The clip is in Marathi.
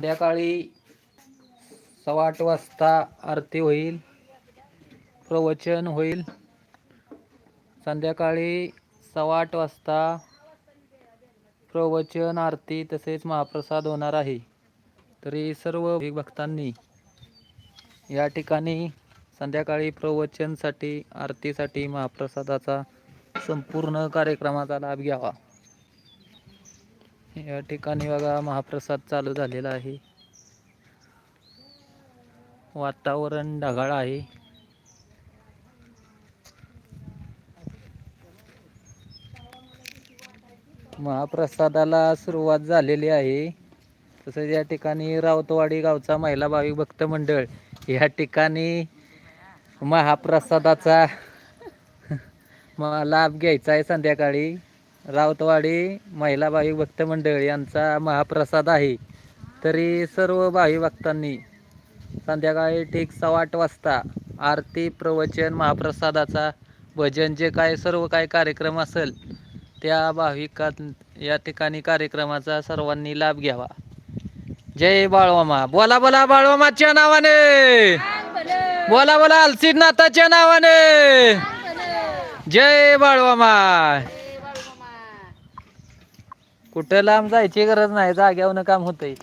संध्याकाळी सव्वा आठ वाजता आरती होईल प्रवचन होईल. संध्याकाळी सव्वा आठ वाजता प्रवचन आरती तसेच महाप्रसाद होणार आहे. तरी सर्व भक्तांनी या ठिकाणी संध्याकाळी प्रवचनसाठी आरतीसाठी महाप्रसादाचा संपूर्ण कार्यक्रमाचा लाभ घ्यावा. या ठिकाणी बघा महाप्रसाद चालू झालेला आहे. वातावरण ढगाळ आहे. महाप्रसादाला सुरुवात झालेली आहे. तसेच या ठिकाणी रावतवाडी गावचा महिला भाविक भक्त मंडळ या ठिकाणी महाप्रसादाचा लाभ घ्यायचा आहे संध्याकाळी. राऊतवाडी महिला भाविक भक्त मंडळ यांचा महाप्रसाद आहे. तरी सर्व भाविक भक्तांनी संध्याकाळी ठीक सव्वा आठ वाजता आरती प्रवचन महाप्रसादाचा भजन जे काय सर्व काय कार्यक्रम असेल त्या भाविका या ठिकाणी कार्यक्रमाचा सर्वांनी लाभ घ्यावा. जय बाळवामा बोला बोला बाळवामाच्या नावाने! बोला बोला अलसीनाथाच्या नावाने! जय बाळवामा कुठं लांब जायची गरज नाही जाग्यावरनं काम होतंय.